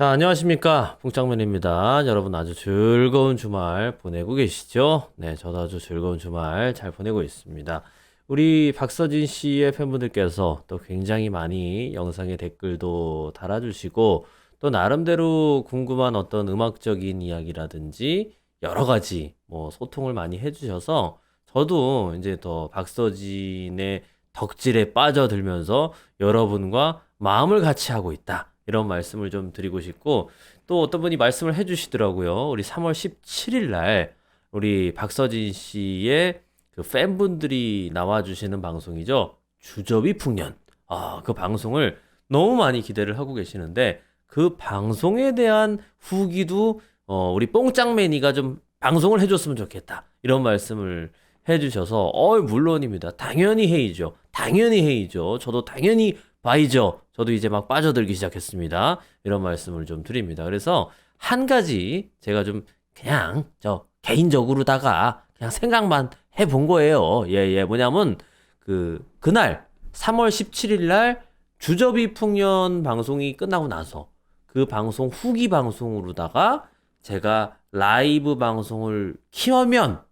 자, 안녕하십니까. 풍장면입니다. 여러분 아주 즐거운 주말 보내고 계시죠? 네, 저도 아주 즐거운 주말 잘 보내고 있습니다. 우리 박서진 씨의 팬분들께서 또 굉장히 많이 영상에 댓글도 달아주시고, 또 나름대로 궁금한 어떤 음악적인 이야기라든지 여러 가지 뭐 소통을 많이 해주셔서 저도 이제 더 박서진의 덕질에 빠져들면서 여러분과 마음을 같이 하고 있다. 이런 말씀을 좀 드리고 싶고 또 어떤 분이 말씀을 해주시더라고요. 우리 3월 17일 날 우리 박서진 씨의 그 팬분들이 나와주시는 방송이죠. 주접이 풍년. 아, 그 방송을 너무 많이 기대를 하고 계시는데 그 방송에 대한 후기도 어, 우리 뽕짱매니가 좀 방송을 해줬으면 좋겠다. 이런 말씀을 해주셔서 어 물론입니다. 당연히 헤이죠. 당연히 헤이죠. 저도 당연히 바이죠. 저도 이제 막 빠져들기 시작했습니다. 이런 말씀을 좀 드립니다. 그래서 한 가지 제가 좀 그냥 저 개인적으로다가 그냥 생각만 해본 거예요. 예, 예. 뭐냐면 그 그날 3월 17일 날 주접이 풍년 방송이 끝나고 나서 그 방송 후기 방송으로다가 제가 라이브 방송을 키우면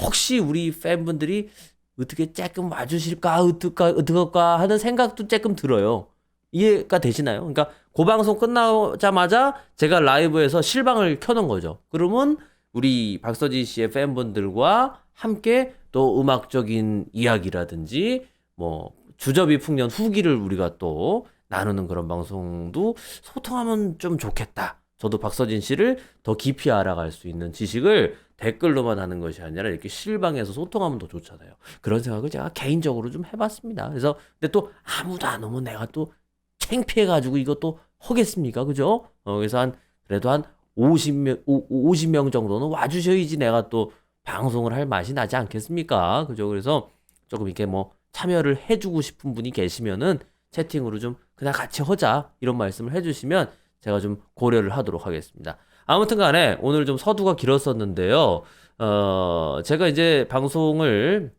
혹시 우리 팬분들이 어떻게 조금 와주실까 어떨까 어떨까 하는 생각도 조금 들어요. 이해가 되시나요? 그러니까 그 방송 끝나자마자 제가 라이브에서 실방을 켜놓은 거죠. 그러면 우리 박서진 씨의 팬분들과 함께 또 음악적인 이야기라든지 뭐 주접이 풍년 후기를 우리가 또 나누는 그런 방송도 소통하면 좀 좋겠다. 저도 박서진 씨를 더 깊이 알아갈 수 있는 지식을 댓글로만 하는 것이 아니라 이렇게 실방에서 소통하면 더 좋잖아요. 그런 생각을 제가 개인적으로 좀 해봤습니다. 그래서 근데 또 아무도 안 오면 내가 또 창피해가지고 이것도 하겠습니까? 그죠? 어, 그래서 한 그래도 한 50명 50명 정도는 와주셔야지 내가 또 방송을 할 맛이 나지 않겠습니까? 그죠? 그래서 조금 이렇게 뭐 참여를 해주고 싶은 분이 계시면은 채팅으로 좀 그냥 같이 하자 이런 말씀을 해주시면 제가 좀 고려를 하도록 하겠습니다. 아무튼 간에 오늘 좀 서두가 길었었는데요. 어, 제가 이제 방송을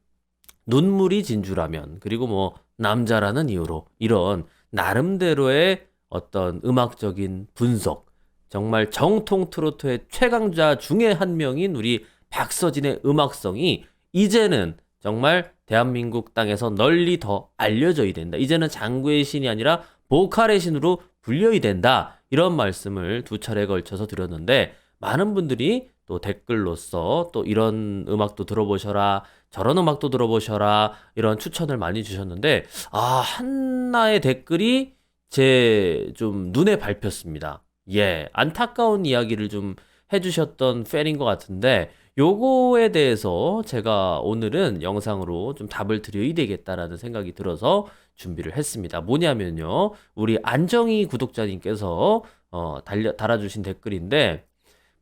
눈물이 진주라면 그리고 뭐 남자라는 이유로 이런 나름대로의 어떤 음악적인 분석 정말 정통 트로트의 최강자 중에 한 명인 우리 박서진의 음악성이 이제는 정말 대한민국 땅에서 널리 더 알려져야 된다. 이제는 장구의 신이 아니라 보컬의 신으로 불려야 된다. 이런 말씀을 두 차례 걸쳐서 드렸는데 많은 분들이 또 댓글로서 또 이런 음악도 들어보셔라. 저런 음악도 들어보셔라. 이런 추천을 많이 주셨는데 아, 한나의 댓글이 제 좀 눈에 밟혔습니다. 예, 안타까운 이야기를 좀 해주셨던 팬인 것 같은데 요거에 대해서 제가 오늘은 영상으로 좀 답을 드려야 되겠다라는 생각이 들어서 준비를 했습니다. 뭐냐면요. 우리 안정희 구독자님께서 어, 달려, 달아주신 댓글인데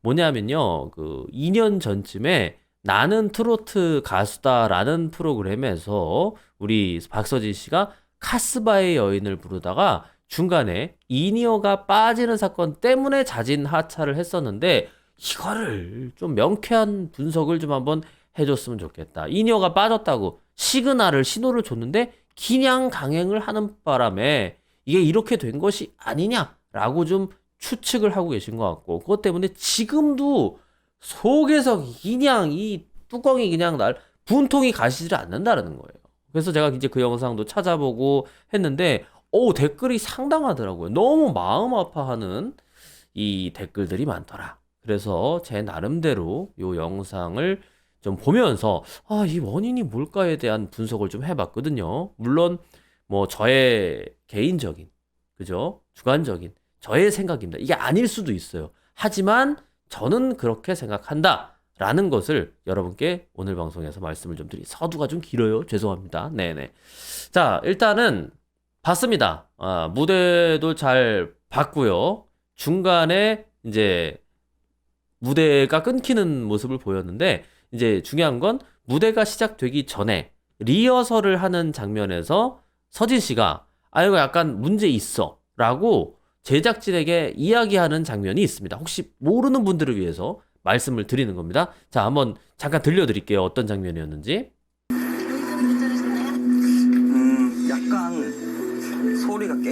뭐냐면요. 그 2년 전쯤에 나는 트로트 가수다라는 프로그램에서 우리 박서진 씨가 카스바의 여인을 부르다가 중간에 이니어가 빠지는 사건 때문에 자진 하차를 했었는데 이거를 좀 명쾌한 분석을 좀 한번 해줬으면 좋겠다. 이니어가 빠졌다고 시그널을 신호를 줬는데 그냥 강행을 하는 바람에 이게 이렇게 된 것이 아니냐라고 좀 추측을 하고 계신 것 같고 그것 때문에 지금도 속에서 그냥 이 뚜껑이 그냥 날 분통이 가시질 않는다라는 거예요. 그래서 제가 이제 그 영상도 찾아보고 했는데 오 댓글이 상당하더라고요. 너무 마음 아파하는 이 댓글들이 많더라. 그래서 제 나름대로 요 영상을 좀 보면서 아, 이 원인이 뭘까에 대한 분석을 좀 해봤거든요. 물론 뭐 저의 개인적인 그죠? 주관적인 저의 생각입니다. 이게 아닐 수도 있어요. 하지만 저는 그렇게 생각한다. 라는 것을 여러분께 오늘 방송에서 말씀을 좀 드리. 서두가 좀 길어요. 죄송합니다. 네네. 자, 일단은 봤습니다. 아, 무대도 잘 봤고요. 중간에 이제 무대가 끊기는 모습을 보였는데 이제 중요한 건 무대가 시작되기 전에 리허설을 하는 장면에서 서진 씨가 아 이거 약간 문제 있어라고 제작진에게 이야기하는 장면이 있습니다. 혹시 모르는 분들을 위해서 말씀을 드리는 겁니다. 자, 한번 잠깐 들려드릴게요. 어떤 장면이었는지.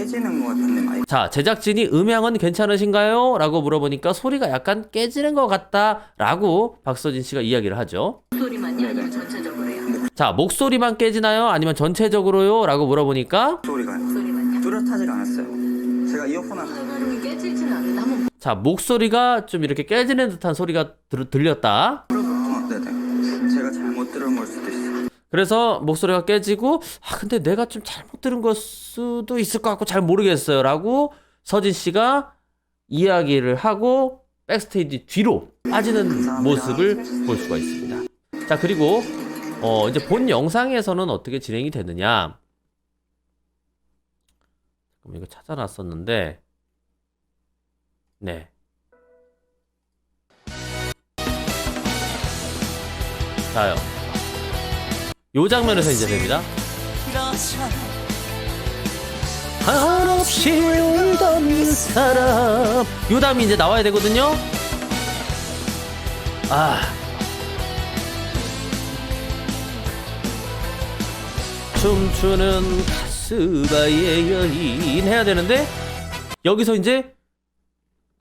깨지는 것 같은데 마이크 자, 제작진이 음향은 괜찮으신가요? 라고 물어보니까 소리가 약간 깨지는 것 같다. 라고 박서진 씨가 이야기를 하죠. 소리만요? 아니면 전체적으로요? 자, 목소리만 깨지나요? 아니면 전체적으로요? 라고 물어보니까 소리가 소리만요? 뚜렷하지가 않았어요. 제가 이어폰을 발발음이 깨지진 않는데 한번 자, 목소리가 좀 이렇게 깨지는 듯한 소리가 들, 들렸다. 어, 네네. 그래서 목소리가 깨지고 아 근데 내가 좀 잘못 들은 걸 수도 있을 것 같고 잘 모르겠어요 라고 서진 씨가 이야기를 하고 백스테이지 뒤로 빠지는 모습을 볼 수가 있습니다. 자 그리고 어 이제 본 영상에서는 어떻게 진행이 되느냐? 그럼 이거 찾아놨었는데 네. 자요. 요 장면에서 이제 됩니다. 한없이 울던 사람. 요 다음이 이제 나와야 되거든요. 아. 춤추는 가스바의 여인 해야 되는데 여기서 이제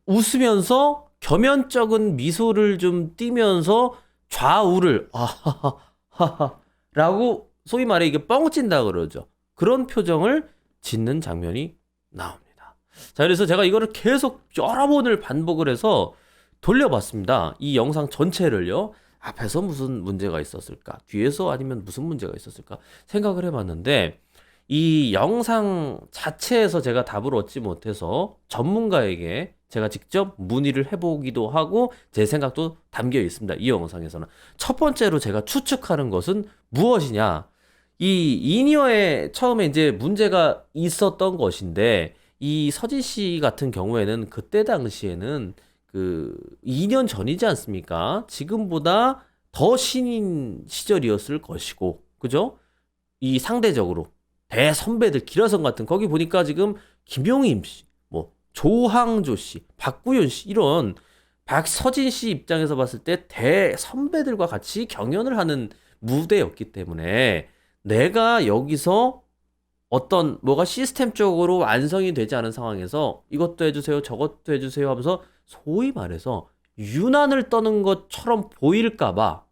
웃으면서 겸연쩍은 미소를 좀 띠면서 좌우를 아하하하하 라고 소위 말해 이게 뻥찐다 그러죠. 그런 표정을 짓는 장면이 나옵니다. 자, 그래서 제가 이거를 계속 여러 번을 반복을 해서 돌려봤습니다. 이 영상 전체를요. 앞에서 무슨 문제가 있었을까? 뒤에서 아니면 무슨 문제가 있었을까? 생각을 해봤는데 이 영상 자체에서 제가 답을 얻지 못해서 전문가에게 제가 직접 문의를 해보기도 하고 제 생각도 담겨 있습니다. 이 영상에서는. 첫 번째로 제가 추측하는 것은 무엇이냐? 이 이니어에 처음에 이제 문제가 있었던 것인데 이 서진 씨 같은 경우에는 그때 당시에는 그 2년 전이지 않습니까? 지금보다 더 신인 시절이었을 것이고, 그죠? 이 상대적으로 대선배들 기라성 같은 거기 보니까 지금 김용임 씨, 뭐 조항조 씨, 박구윤 씨 이런 박서진 씨 입장에서 봤을 때 대 선배들과 같이 경연을 하는 무대였기 때문에 내가 여기서 어떤 뭐가 시스템적으로 완성이 되지 않은 상황에서 이것도 해주세요, 저것도 해주세요 하면서 소위 말해서 유난을 떠는 것처럼 보일까봐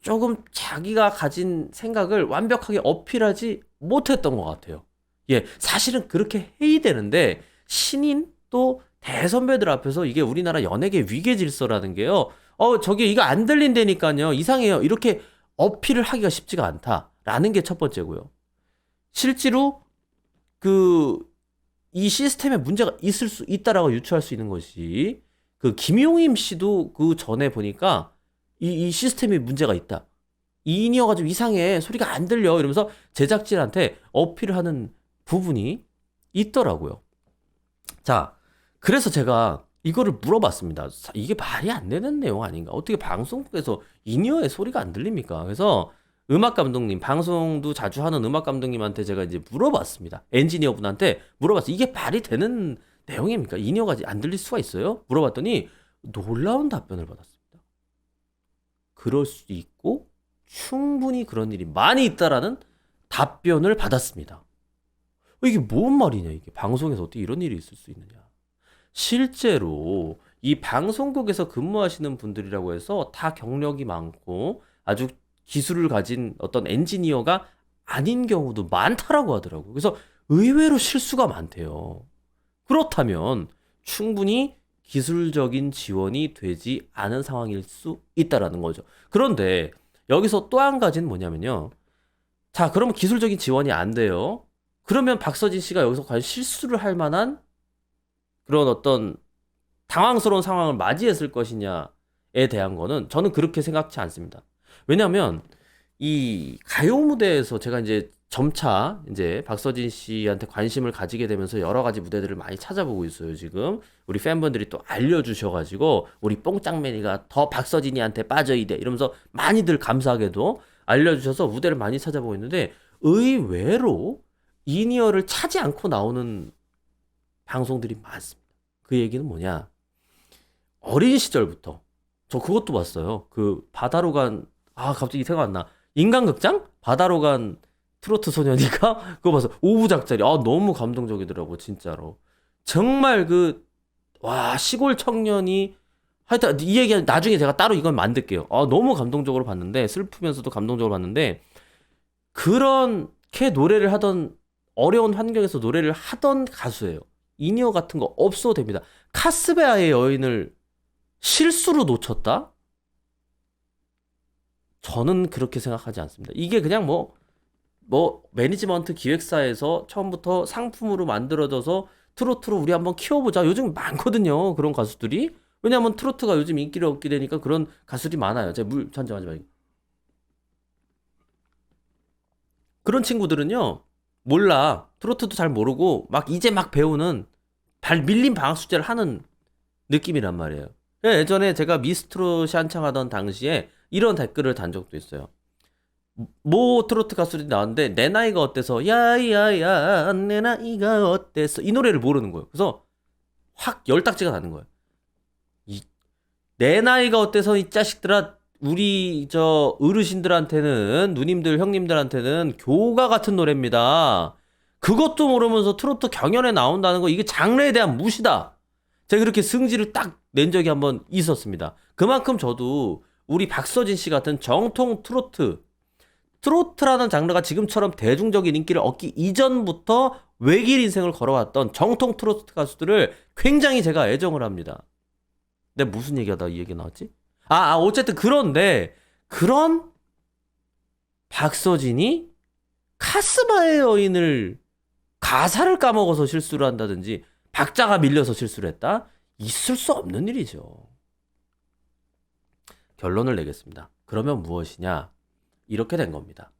조금 자기가 가진 생각을 완벽하게 어필하지 못했던 것 같아요. 예, 사실은 그렇게 해야 되는데 신인 또 대선배들 앞에서 이게 우리나라 연예계 위계 질서라는 게요. 어, 저기 이거 안 들린다니까요. 이상해요. 이렇게 어필을 하기가 쉽지가 않다라는 게 첫 번째고요. 실제로 그 이 시스템에 문제가 있을 수 있다라고 유추할 수 있는 것이 그 김용임 씨도 그 전에 보니까 이, 이 시스템에 문제가 있다. 이 인이어가 좀 이상해. 소리가 안 들려. 이러면서 제작진한테 어필을 하는 부분이 있더라고요. 자, 그래서 제가 이거를 물어봤습니다. 사- 이게 말이 안 되는 내용 아닌가? 어떻게 방송국에서 인이어의 소리가 안 들립니까? 그래서 음악 감독님, 방송도 자주 하는 음악 감독님한테 제가 이제 물어봤습니다. 엔지니어 분한테 물어봤어요. 이게 말이 되는 내용입니까? 인이어가 안 들릴 수가 있어요? 물어봤더니 놀라운 답변을 받았습니다. 그럴 수 있고 충분히 그런 일이 많이 있다라는 답변을 받았습니다. 어, 이게 뭔 말이냐 이게? 방송에서 어떻게 이런 일이 있을 수 있느냐? 실제로 이 방송국에서 근무하시는 분들이라고 해서 다 경력이 많고 아주 기술을 가진 어떤 엔지니어가 아닌 경우도 많다라고 하더라고요. 그래서 의외로 실수가 많대요. 그렇다면 충분히 기술적인 지원이 되지 않은 상황일 수 있다라는 거죠. 그런데 여기서 또 한 가지는 뭐냐면요. 자 그러면 기술적인 지원이 안 돼요 그러면 박서진 씨가 여기서 과연 실수를 할 만한 그런 어떤 당황스러운 상황을 맞이했을 것이냐에 대한 거는 저는 그렇게 생각지 않습니다. 왜냐하면 이 가요 무대에서 제가 이제 점차 이제 박서진 씨한테 관심을 가지게 되면서 여러 가지 무대들을 많이 찾아보고 있어요, 지금. 우리 팬분들이 또 알려주셔가지고, 우리 뽕짱맨이가 더 박서진이한테 빠져야 돼. 이러면서 많이들 감사하게도 알려주셔서 무대를 많이 찾아보고 있는데, 의외로 이니어를 차지 않고 나오는 방송들이 많습니다. 그 얘기는 뭐냐? 어린 시절부터 저 그것도 봤어요. 그 바다로 간 아 갑자기 생각 안 나. 인간극장? 바다로 간 트로트 소년이가 그거 봐서 5부작짜리 아 너무 감동적이더라고 진짜로 정말 그 와 시골 청년이 하여튼 이 얘기 나중에 제가 따로 이건 만들게요 아 너무 감동적으로 봤는데 슬프면서도 감동적으로 봤는데 그렇게 노래를 하던 어려운 환경에서 노래를 하던 가수예요 인이어 같은 거 없어도 됩니다 카스베아의 여인을 실수로 놓쳤다? 저는 그렇게 생각하지 않습니다. 이게 그냥 뭐, 뭐, 매니지먼트 기획사에서 처음부터 상품으로 만들어져서 트로트로 우리 한번 키워보자. 요즘 많거든요. 그런 가수들이. 왜냐면 트로트가 요즘 인기를 얻게 되니까 그런 가수들이 많아요. 제가 물 잔정하지 말고. 그런 친구들은요, 몰라. 트로트도 잘 모르고, 막 이제 막 배우는 발 밀린 방학 숙제를 하는 느낌이란 말이에요. 예, 예전에 제가 미스트롯이 한창 하던 당시에 이런 댓글을 단 적도 있어요. 모 트로트 가수들이 나왔는데 내 나이가 어때서 야야야 내 나이가 어때서 이 노래를 모르는 거예요. 그래서 확 열딱지가 나는 거예요. 이, 내 나이가 어때서 이 자식들아 우리 저 어르신들한테는 누님들 형님들한테는 교가 같은 노래입니다. 그것도 모르면서 트로트 경연에 나온다는 거 이게 장르에 대한 무시다. 제가 그렇게 승질을 딱 낸 적이 한 번 있었습니다. 그만큼 저도 우리 박서진 씨 같은 정통 트로트 트로트라는 장르가 지금처럼 대중적인 인기를 얻기 이전부터 외길 인생을 걸어왔던 정통 트로트 가수들을 굉장히 제가 애정을 합니다. 내가 무슨 얘기하다 이 얘기 나왔지? 아, 아 어쨌든 그런데 그런 박서진이 카스마의 여인을 가사를 까먹어서 실수를 한다든지 박자가 밀려서 실수를 했다? 있을 수 없는 일이죠. 결론을 내겠습니다. 그러면 무엇이냐? 이렇게 된 겁니다.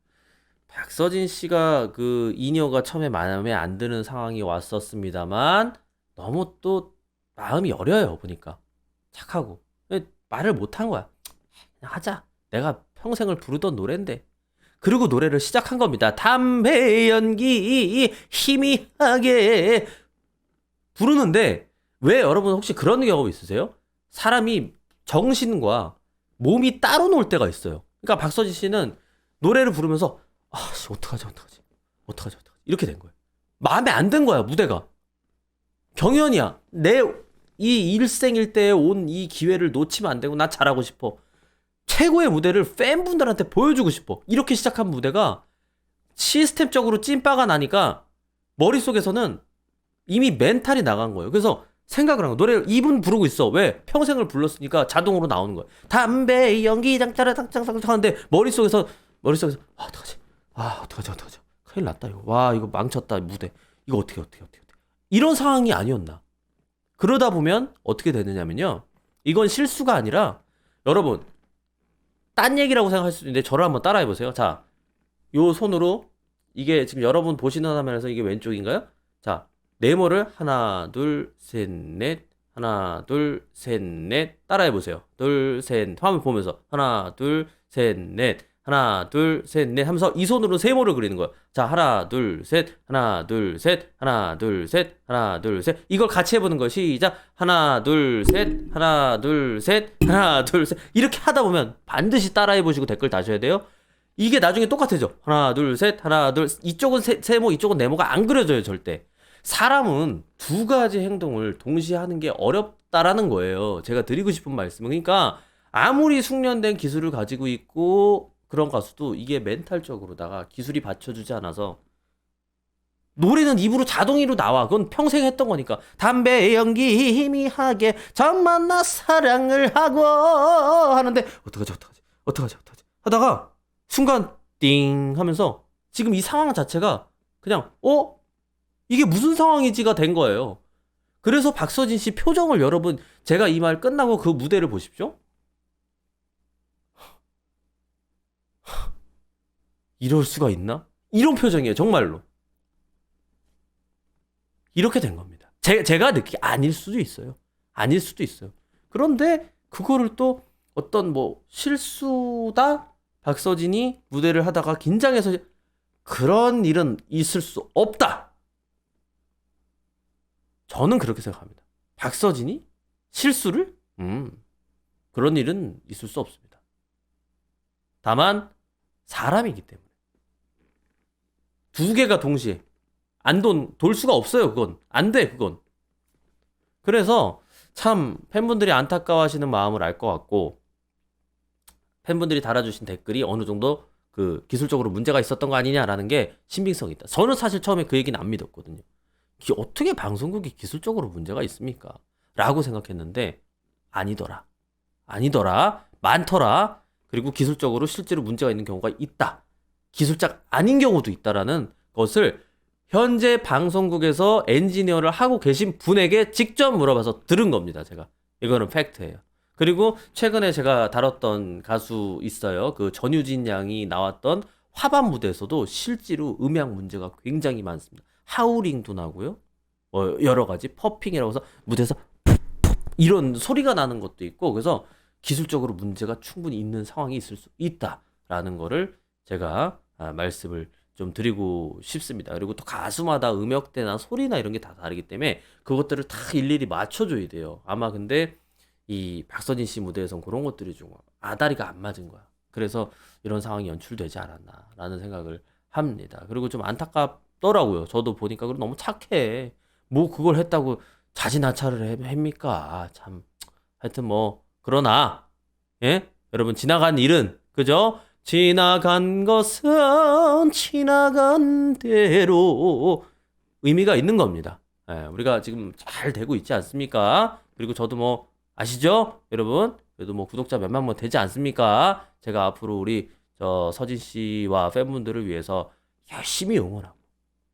박서진 씨가 그 이녀가 처음에 마음에 안 드는 상황이 왔었습니다만 너무 또 마음이 여려요 보니까 착하고 말을 못 한 거야. 그냥 하자. 내가 평생을 부르던 노래인데. 그리고 노래를 시작한 겁니다. 담배 연기 희미하게 부르는데 왜 여러분 혹시 그런 경험 있으세요? 사람이 정신과 몸이 따로 놀 때가 있어요. 그러니까 박서진 씨는 노래를 부르면서 아, 씨, 어떡하지, 어떡하지, 어떡하지, 어떡하지 이렇게 된 거예요. 마음에 안 든 거야 무대가. 경연이야. 내 이 일생일대에 온 이 기회를 놓치면 안 되고 나 잘하고 싶어. 최고의 무대를 팬분들한테 보여주고 싶어. 이렇게 시작한 무대가 시스템적으로 찐빠가 나니까 머릿속에서는 이미 멘탈이 나간 거예요. 그래서 생각을 한 거예요. 노래 2분 부르고 있어. 왜? 평생을 불렀으니까 자동으로 나오는 거예요. 담배 연기장 따라당장당 하는데 머릿속에서 머릿속에서 아, 어떡하지? 아, 어떡하지? 어떡하지? 큰일 났다 이거. 와, 이거 망쳤다 무대. 이거 어떻게 어떻게 어떻게. 이런 상황이 아니었나? 그러다 보면 어떻게 되느냐면요. 이건 실수가 아니라 여러분 딴 얘기라고 생각할 수도 있는데 저를 한번 따라해 보세요. 자, 요 손으로 이게 지금 여러분 보시는 화면에서 이게 왼쪽인가요? 자, 네모를 하나, 둘, 셋, 넷, 하나, 둘, 셋, 넷 따라해 보세요. 둘, 셋, 화면 보면서 하나, 둘, 셋, 넷, 하나, 둘, 셋, 넷 하면서 이 손으로 세모를 그리는 거예요. 자, 하나, 둘, 셋, 하나, 둘, 셋, 하나, 둘, 셋, 하나, 둘, 셋. 이걸 같이 해보는 거예요. 시작. 하나, 둘, 셋, 하나, 둘, 셋, 하나, 둘, 셋. 이렇게 하다 보면 반드시 따라해 보시고 댓글 다셔야 돼요. 이게 나중에 똑같아져. 하나, 둘, 셋, 하나, 둘. 이쪽은 세, 세모, 이쪽은 네모가 안 그려져요, 절대. 사람은 두 가지 행동을 동시에 하는 게 어렵다라는 거예요. 제가 드리고 싶은 말씀은. 그러니까 아무리 숙련된 기술을 가지고 있고 그런 가수도 이게 멘탈적으로다가 기술이 받쳐주지 않아서 노래는 입으로 자동으로 나와. 그건 평생 했던 거니까. 담배 연기 희미하게 전 만나 사랑을 하고 하는데 어떡하지 어떡하지 어떡하지 어떡하지 하다가 순간 띵 하면서 지금 이 상황 자체가 그냥 어 이게 무슨 상황이지가 된 거예요. 그래서 박서진 씨 표정을 여러분 제가 이 말 끝나고 그 무대를 보십시오. 이럴 수가 있나? 이런 표정이에요, 정말로. 이렇게 된 겁니다. 제, 제가 느끼기 아닐 수도 있어요. 아닐 수도 있어요. 그런데 그거를 또 어떤 뭐 실수다? 박서진이 무대를 하다가 긴장해서 그런 일은 있을 수 없다. 저는 그렇게 생각합니다. 박서진이 실수를? 음, 그런 일은 있을 수 없습니다. 다만, 사람이기 때문에. 두 개가 동시에 안 돈 돌 수가 없어요. 그건 안 돼. 그건. 그래서 참 팬분들이 안타까워하시는 마음을 알 것 같고 팬분들이 달아주신 댓글이 어느 정도 그 기술적으로 문제가 있었던 거 아니냐라는 게 신빙성이 있다. 저는 사실 처음에 그 얘기는 안 믿었거든요. 어떻게 방송국이 기술적으로 문제가 있습니까? 라고 생각했는데 아니더라. 아니더라. 많더라. 그리고 기술적으로 실제로 문제가 있는 경우가 있다. 기술자 아닌 경우도 있다라는 것을 현재 방송국에서 엔지니어를 하고 계신 분에게 직접 물어봐서 들은 겁니다. 제가 이거는 팩트예요. 그리고 최근에 제가 다뤘던 가수 있어요. 그 전유진 양이 나왔던 화반 무대에서도 실제로 음향 문제가 굉장히 많습니다. 하우링도 나고요. 어, 여러 가지 퍼핑이라고 해서 무대에서 이런 소리가 나는 것도 있고 그래서 기술적으로 문제가 충분히 있는 상황이 있을 수 있다라는 거를 제가 아, 말씀을 좀 드리고 싶습니다. 그리고 또 가수마다 음역대나 소리나 이런 게 다 다르기 때문에 그것들을 다 일일이 맞춰줘야 돼요. 아마 근데 이 박서진 씨 무대에선 그런 것들이 좀 아다리가 안 맞은 거야. 그래서 이런 상황이 연출되지 않았나라는 생각을 합니다. 그리고 좀 안타깝더라고요. 저도 보니까 그래 너무 착해. 뭐 그걸 했다고 자진하차를 해- 합니까? 참. 하여튼 뭐 그러나 예? 여러분 지나간 일은 그죠? 지나간 것은 지나간 대로 의미가 있는 겁니다. 예, 우리가 지금 잘 되고 있지 않습니까? 그리고 저도 뭐 아시죠? 여러분? 그래도 뭐 구독자 몇만 명 되지 않습니까? 제가 앞으로 우리 저 서진 씨와 팬분들을 위해서 열심히 응원하고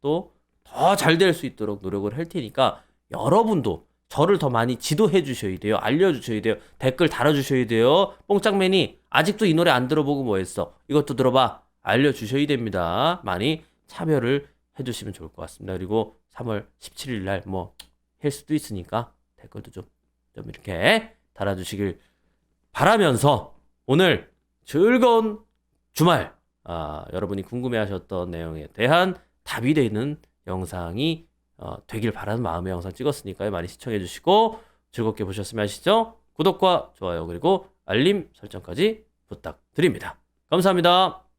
또 더 잘 될 수 있도록 노력을 할 테니까 여러분도 저를 더 많이 지도해 주셔야 돼요. 알려 주셔야 돼요. 댓글 달아 주셔야 돼요. 뽕짝맨이 아직도 이 노래 안 들어보고 뭐 했어? 이것도 들어봐. 알려 주셔야 됩니다. 많이 참여를 해 주시면 좋을 것 같습니다. 그리고 3월 17일 날뭐할 수도 있으니까 댓글도 좀, 좀 이렇게 달아 주시길 바라면서 오늘 즐거운 주말 아, 여러분이 궁금해하셨던 내용에 대한 답이 되는 영상이 어, 되길 바라는 마음의 영상 찍었으니까요. 많이 시청해 주시고 즐겁게 보셨으면 하시죠. 구독과 좋아요 그리고 알림 설정까지 부탁드립니다. 감사합니다.